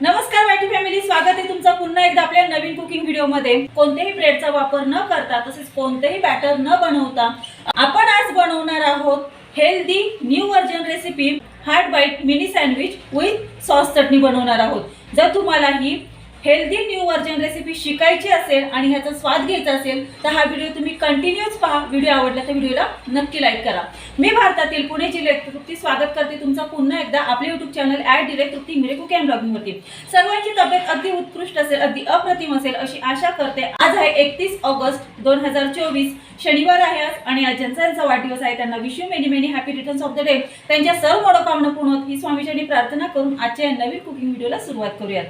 नमस्कार YT family. स्वागत आहे तुमचं पुन्हा एकदा आपल्या नवीन कुकिंग व्हिडिओमध्ये कोणत्याही ब्रेडचा वापर न करता तसेच कोणतेही बॅटर न बनवता आपण आज बनवणार आहोत healthy new version recipe hard bite mini sandwich with sauce chutney बनवणार आहोत. जर तुम्हाला ही हेल्दी न्यू व्हर्जन रेसिपी शिकायची असेल आणि ह्याचा स्वाद घ्यायचा असेल तर हा व्हिडिओ तुम्ही कंटिन्यूच पहा. व्हिडिओ आवडला तर व्हिडिओला नक्की लाईक करा. मी भारतातील पुणे जिल्ह्यात तृप्ती स्वागत करते तुमचा पुन्हा एकदा आपले युट्यूब चॅनल ॲड डिरेक्ट तृप्ती मिरे कुक अँड ब्लॉगिंगवरती सर्वांची तब्येत अगदी उत्कृष्ट असेल अगदी अप्रतिम असेल अशी आशा करते. आज आहे एकतीस ऑगस्ट दोन हजार चोवीस. शनिवार आहे आज आणि आज ज्यांचा यांचा वाढदिवस आहे त्यांना wish many many happy returns of the day त्यांच्या सर्व मनोकामना पूर्ण होत ही स्वामीजींनी प्रार्थना करून आजच्या या नवीन कुकिंग व्हिडिओला सुरुवात करूयात.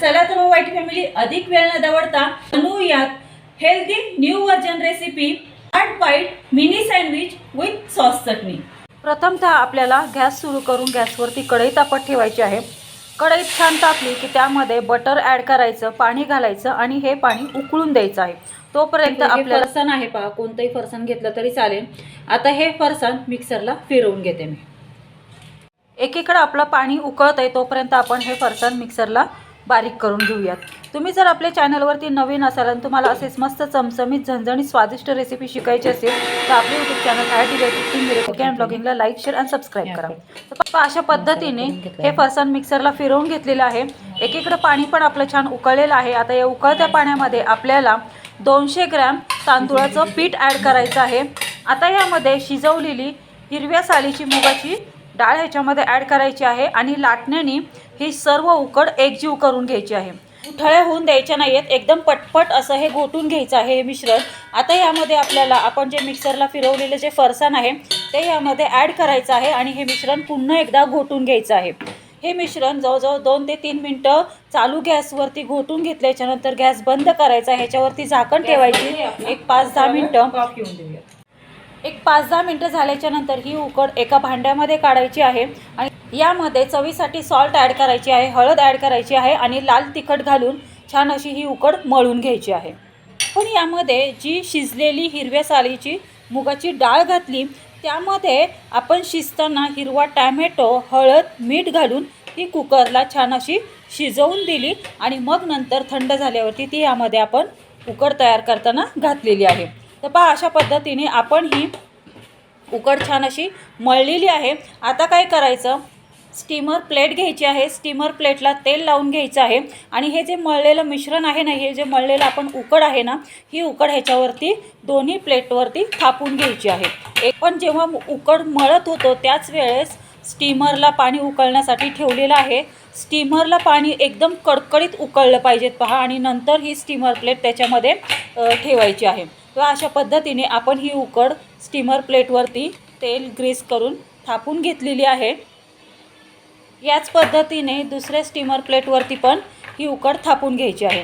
चला तर मग वाईट फॅमिली अधिक वेळ न दवडता बनवूयात healthy new version recipe heart bite mini sandwich with sauce chutney. प्रथमतः आपल्याला गॅस सुरू करून गॅसवरती कढई तापत ठेवायची आहे. कढईत छान तापली की त्यामध्ये बटर ॲड करायचं पाणी घालायचं आणि हे पाणी उकळून द्यायचं आहे. तोपर्यंत आपल्याला फरसाण आहे पहा कोणतंही फरसाण घेतलं तरी चालेल. आता हे फरसाण मिक्सरला फिरवून घेते मी. एकीकडे आपलं पाणी उकळत आहे तोपर्यंत आपण हे फरसाण मिक्सरला बारीक करून घेऊयात. तुम्ही जर आपल्या चॅनलवरती नवीन असाल आणि तुम्हाला असेच मस्त चमचमीत झणझणीत स्वादिष्ट रेसिपी शिकायची असेल तर आपले YouTube channel I T recipe cooking and ब्लॉगिंगला like share आणि सबस्क्राईब करा. तर पप्पा अशा पद्धतीने हे फरसाण मिक्सरला फिरवून घेतलेलं आहे. एकीकडं पाणी पण आपलं छान उकळलेलं आहे. आता या उकळत्या पाण्यामध्ये आपल्याला दोनशे ग्रॅम तांदूळाचं पीठ ॲड करायचं आहे. आता यामध्ये शिजवलेली हिरव्या सालीची मुगाची डाळ ह्याच्यामध्ये ॲड करायची आहे आणि लाटण्याने ही सर्व उकड एकजीव करून घ्यायची आहे. उठळ्या होऊन द्यायच्या नाही आहेत एकदम पटपट असं हे घोटून घ्यायचं आहे हे मिश्रण. आता यामध्ये आपल्याला आपण जे मिक्सरला फिरवलेलं जे फरसाण आहे ते यामध्ये ॲड करायचं आहे आणि हे मिश्रण पुन्हा एकदा घोटून घ्यायचं आहे. हे मिश्रण जवळजवळ दोन ते तीन मिनटं चालू गॅसवरती घोटून घेतल्याच्यानंतर गॅस बंद करायचा ह्याच्यावरती झाकण ठेवायची. एक पाच दहा मिनटं. एक पाच दहा मिनटं झाल्याच्यानंतर ही उकड एका भांड्यामध्ये काढायची आहे आणि यामध्ये चवीसाठी सॉल्ट ॲड करायची आहे हळद ॲड करायची आहे आणि लाल तिखट घालून छान अशी ही उकड मळून घ्यायची आहे. पण यामध्ये जी शिजलेली हिरव्या सालीची मुगाची डाळ घातली त्यामध्ये आपण शिजताना हिरवा टॅमॅटो हळद मीठ घालून ती कुकरला छान अशी शिजवून दिली आणि मग नंतर थंड झाल्यावरती ती यामध्ये आपण उकड तयार करताना घातलेली आहे. तर पहा अशा पद्धतीने आपण ही उकड छान अशी मळलेली आहे. आता काय करायचं? स्टीमर प्लेट घ्यायची आहे. स्टीमर प्लेटला तेल लावून घ्यायचं आहे. आणि हे जे मळलेलं मिश्रण आहे ना हे जे मळलेलं आपण उकड आहे ना ही उकड ह्याच्यावरती दोन्ही प्लेटवरती थापून घ्यायची आहे. एक पण जेव्हा उकड मळत होतो त्याच वेळेस स्टीमरला पाणी उकळण्यासाठी ठेवलेलं आहे. स्टीमरला पाणी एकदम कडकडीत उकळलं पाहिजेत पहा आणि नंतर ही स्टीमर प्लेट त्याच्यामध्ये ठेवायची आहे. किंवा अशा पद्धतीने आपण ही उकड स्टीमर प्लेटवरती तेल ग्रीस करून थापून घेतलेली आहे. याच पद्धतीने दुसऱ्या स्टीमर प्लेटवरती पण ही उकड थापून घ्यायची आहे.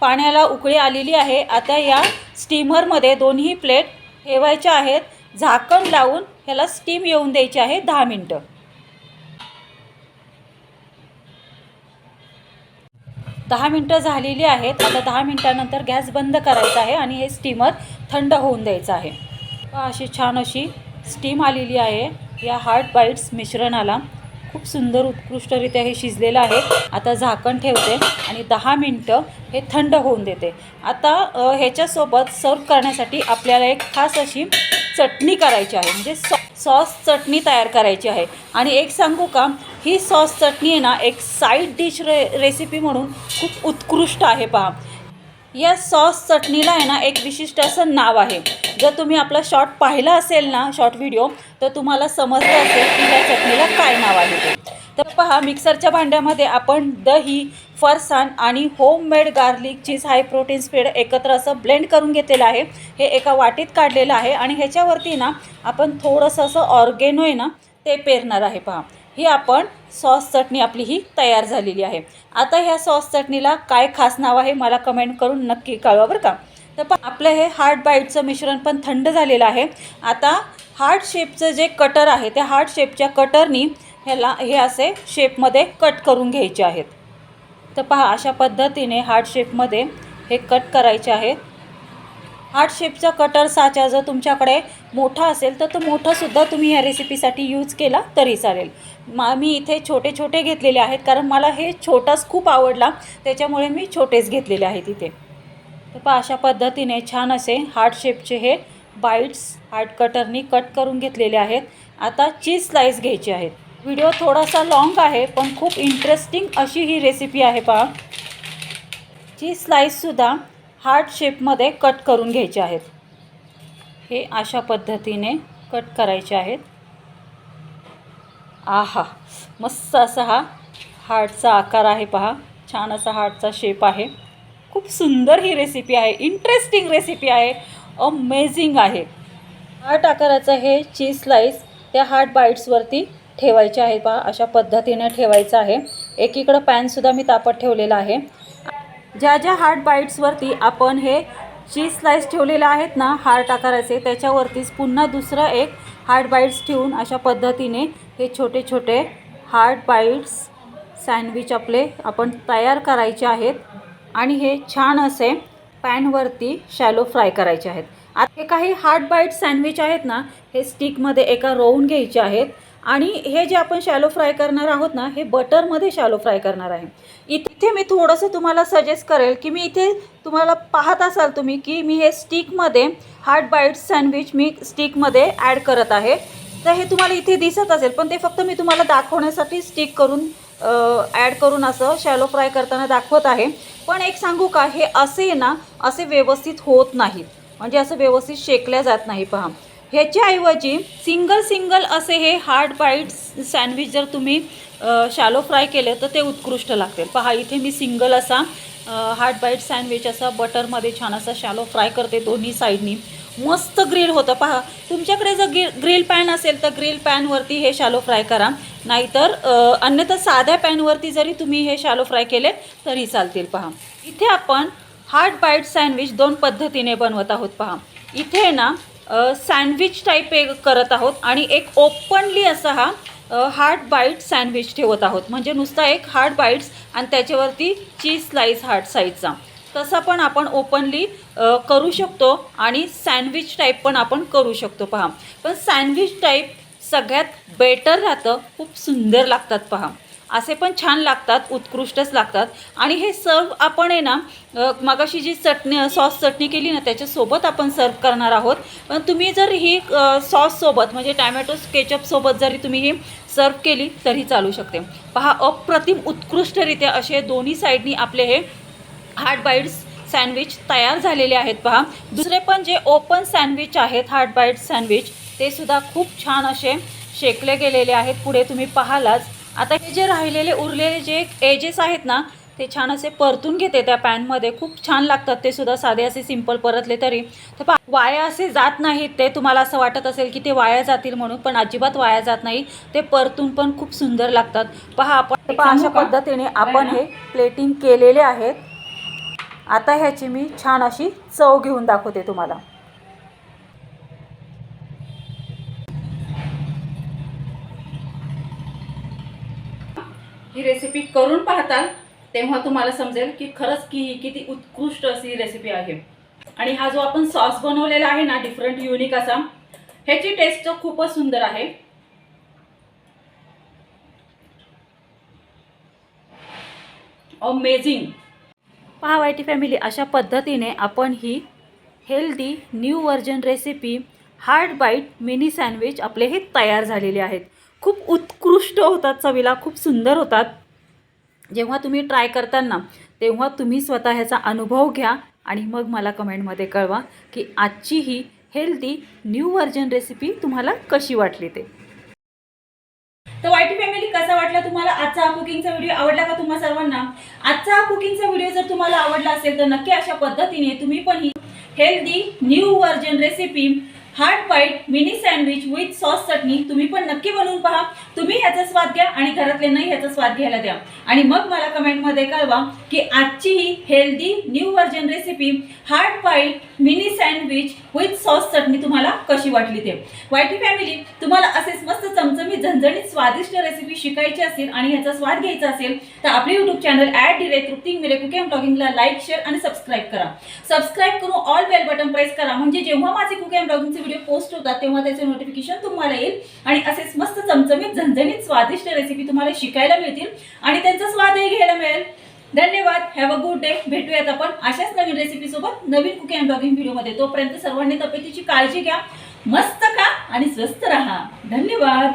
पाण्याला उकळी आलेली आहे. आता या स्टीमरमध्ये दोन्ही प्लेट ठेवायच्या आहेत. झाकण लावून ह्याला स्टीम येऊन द्यायची आहे दहा मिनटं. दहा मिनटं झालेली आहेत. आता दहा मिनटानंतर गॅस बंद करायचा आहे आणि हे स्टीमर थंड होऊन द्यायचं आहे. अशी छान अशी स्टीम आलेली आहे. या हार्ट बाईट्स मिश्रणाला खूप सुंदर उत्कृष्टरित्या हे शिजलेलं आहे. आता झाकण ठेवते आणि दहा मिनटं हे थंड होऊन देते. आता ह्याच्यासोबत सर्व करण्यासाठी आपल्याला एक खास अशी चटणी करायची आहे. म्हणजे सॉ सॉस चटणी तयार करायची आहे. आणि एक सांगू का ही सॉस चटणी आहे ना एक साईड डिश रे रेसिपी म्हणून खूप उत्कृष्ट आहे पहा. या सॉस चटणीला आहे ना एक विशिष्ट असं नाव आहे. जर तुम्ही आपला शॉर्ट पाहिला असेल ना शॉर्ट व्हिडिओ तर तुम्हाला समजलं असेल की या चटणीला काय नाव आहे ते. तर पहा मिक्सरच्या भांड्यामध्ये आपण दही फरसाण आणि homemade garlic cheese high protein speed एकत्र असं ब्लेंड करून घेतलेलं आहे. हे एका वाटीत काढलेलं आहे आणि ह्याच्यावरती ना आपण थोडंसं असं ऑर्गेनो आहे ना ते पेरणार आहे पहा. ही आपण सॉस चटणी आपली ही तयार झालेली आहे. आता ह्या सॉस चटणीला काय खास नाव आहे मला कमेंट करून नक्की कळवा बरं का. तर पण आपलं हे हार्ट बाईटचं मिश्रण पण थंड झालेलं आहे. आता हार्ट शेपचं जे कटर आहे त्या हार्ट शेपच्या कटरनी ह्याला हे असे शेपमध्ये कट करून घ्यायचे आहेत. तर पहा अशा पद्धतीने हार्ट शेपमध्ये हे कट करायचे आहेत हार्ट शेपचा कटर साचा जर तुमच्याकडे मोठा असेल तर तो मोठासुद्धा तुम्ही ह्या रेसिपीसाठी यूज केला तरी चालेल. मा मी इथे छोटे छोटे घेतलेले आहेत कारण मला हे छोटाच खूप आवडला त्याच्यामुळे मी छोटेच घेतलेले आहेत इथे. तर पहा अशा पद्धतीने छान असे हार्ट शेपचे हे बाईट्स हार्ट कटरनी कट करून घेतलेले आहेत. आता चीज स्लाईस घ्यायची आहेत. व्हिडिओ थोडासा लाँग आहे पण खूप इंटरेस्टिंग अशी ही रेसिपी आहे पहा. जी स्लाईससुद्धा हार्ट शेपमध्ये कट करून घ्यायचे आहेत. हे अशा पद्धतीने कट करायचे आहेत. आहा मस्त असा हा हार्टचा आकार आहे पहा. छान असा हार्टचा शेप आहे. खूप सुंदर ही रेसिपी आहे. इंटरेस्टिंग रेसिपी आहे. अमेझिंग आहे. हार्ट आकाराचं हे चीज स्लाईस त्या हार्ट बाईट्सवरती ठेवायचे आहे बा अशा पद्धतीने ठेवायचं आहे. एकीकडं पॅनसुद्धा मी तापत ठेवलेला आहे. ज्या ज्या हार्ट बाईट्सवरती आपण हे चीज स्लाईस ठेवलेले आहेत ना हार्ट आकाराचे त्याच्यावरतीच पुन्हा दुसरं एक हार्ट बाईट्स ठेवून अशा पद्धतीने हे छोटे छोटे हार्ट बाईट्स सँडविच आपले आपण तयार करायचे आहेत. आणि हे छान असे पॅनवरती शॅलो फ्राय करायचे आहेत. आता हे काही हार्ट बाईट सँडविच आहेत ना हे स्टिकमध्ये एका रोवून घ्यायचे आहेत. आणि हे जे आपण शॅलो फ्राय करणार आहोत ना हे बटरमध्ये शॅलो फ्राय करणार आहे. इथे मी थोडंसं तुम्हाला सजेस्ट करेल की मी इथे तुम्हाला पाहत असाल तुम्ही की मी हे स्टिकमध्ये हार्ट बाईट सँडविच मी स्टिकमध्ये ॲड करत आहे. तर हे तुम्हाला इथे दिसत असेल पण ते फक्त मी तुम्हाला दाखवण्यासाठी स्टिक करून ॲड करून असं शॅलो फ्राय करताना दाखवत आहे. पण एक सांगू का हे असे ना असे व्यवस्थित होत नाहीत. म्हणजे असं व्यवस्थित शेकल्या जात नाही पहा. ह्याच्याऐवजी सिंगल सिंगल असे हे हार्ट बाईट सँडविच जर तुम्ही शॅलो फ्राय केले तर ते उत्कृष्ट लागतील. पहा इथे मी सिंगल असा हार्ट बाईट सँडविच असा बटरमध्ये छान असा शॅलो फ्राय करते दोन्ही साईडनी. मस्त ग्रिल होतं. पहा तुमच्याकडे जर ग्रिल ग्रिल पॅन असेल तर ग्रिल पॅनवरती हे शॅलो फ्राय करा. नाहीतर अन्यथा साध्या पॅनवरती जरी तुम्ही हे शॅलो फ्राय केले तरी चालतील. पहा इथे आपण हार्ट बाईट सँडविच दोन पद्धतीने बनवत आहोत. पहा इथे ना सँडविच टाईप एक करत आहोत आणि एक ओपनली असा हा हार्ट बाईट सँडविच ठेवत आहोत. म्हणजे नुसता एक हार्ट बाईट्स आणि त्याच्यावरती चीज स्लाईस हार्ट साईजचा तसा पण आपण ओपनली करू शकतो आणि सँडविच टाईप पण आपण करू शकतो. पहा. पण सँडविच टाईप सगळ्यात बेटर राहतं खूप सुंदर लागतात पहा. असे पण छान लागतात उत्कृष्टच लागतात. आणि हे सर्व आपण आहे ना मगाशी जी चटणी सॉस चटणी केली ना त्याच्यासोबत आपण सर्व करणार आहोत. पण तुम्ही जर ही सॉससोबत म्हणजे टॅमॅटो केचपसोबत जरी तुम्ही ही सर्व केली तरी चालू शकते. पहा अप्रतिम उत्कृष्टरित्या असे दोन्ही साईडनी आपले हे हार्ट बाईट्स सँडविच तयार झालेले आहेत पहा. दुसरे पण जे ओपन सँडविच आहेत हार्ट बाईट सँडविच ते सुद्धा खूप छान असे शेकले गेलेले आहेत पुढे तुम्ही पाहालाच. आता हे जे राहिलेले उरलेले जे एजेस आहेत ना ते छान असे परतून घेते त्या पॅनमध्ये खूप छान लागतात ते सुद्धा साधे असे सिंपल परतले तरी. तर वाया असे जात नाहीत ते तुम्हाला असं वाटत असेल की ते वाया जातील म्हणून पण अजिबात वाया जात नाही. ते परतून पण खूप सुंदर लागतात. पहा आपण पहा अशा पद्धतीने आपण हे प्लेटिंग केलेले आहेत. आता ह्याची मी छान अशी चव घेऊन दाखवते तुम्हाला. ही रेसिपी करून पाहताल तेव्हा तुम्हाला समजेल की खरंच की ही किती उत्कृष्ट अशी रेसिपी आहे. आणि हा जो आपण सॉस बनवलेला आहे ना डिफरंट युनिक असा ह्याची टेस्ट खूपच सुंदर आहे. अमेझिंग पहा वाय टी फॅमिली अशा पद्धतीने आपण ही healthy new version recipe heart bite mini sandwich आपले हे तयार झालेले आहेत. खूप उत्कृष्ट होतात चवीला खूप सुंदर होतात. जेव्हा तुम्ही ट्राय करताना तेव्हा तुम्ही स्वतः ह्याचा अनुभव घ्या आणि मग मला कमेंटमध्ये कळवा की आजची ही हेल्दी न्यू व्हर्जन रेसिपी तुम्हाला कशी वाटली ते. तर वाईटी फॅमिली कसा वाटला तुम्हाला आजचा हा कुकिंगचा व्हिडिओ आवडला का तुम्हा सर्वांना? आजचा हा कुकिंगचा व्हिडिओ जर तुम्हाला आवडला असेल तर नक्की अशा पद्धतीने तुम्ही पण ही healthy new version recipe heart white mini sandwich with sauce chutney तुम्ही पण नक्की बनवून पहा. तुम्ही ह्याचा स्वाद घ्या आणि घरातल्यांनाही ह्याचा स्वाद घ्यायला द्या. आणि मग मला कमेंटमध्ये कळवा की आजची ही healthy new version recipe heart white mini sandwich with sauce chutney तुम्हाला कशी वाटली ते. वायटी फॅमिली तुम्हाला असेच मस्त चमचमीत झणझणीत स्वादिष्ट रेसिपी शिकायची असेल आणि ह्याचा स्वाद घ्यायचा असेल तर आपले युट्यूब चॅनल ॲट डिरे तृप्ती मिरे कुकिंग ब्लॉगिंगला लाईक शेअर आणि सबस्क्राईब करा. सबस्क्राईब करून ऑल बेल बटन प्रेस करा. म्हणजे जेव्हा माझे कुकिंग ब्लॉगिंगचे व्हिडिओ पोस्ट होतात तेव्हा त्याचे नोटिफिकेशन तुम्हाला येईल. आणि असेच मस्त चमचमीत झणझणीत स्वादिष्ट रेसिपी तुम्हाला शिकायला मिळतील आणि त्यांचा स्वादही घ्यायला मिळेल. धन्यवाद. हॅव अ गुड डे भेटूयात आपण अशाच नवीन रेसिपीसोबत नवीन कुकिंग अँड ब्लॉगिंग व्हिडिओमध्ये तोपर्यंत सर्वांनी तब्येतीची काळजी घ्या. मस्त खा आणि स्वस्त राहा. धन्यवाद.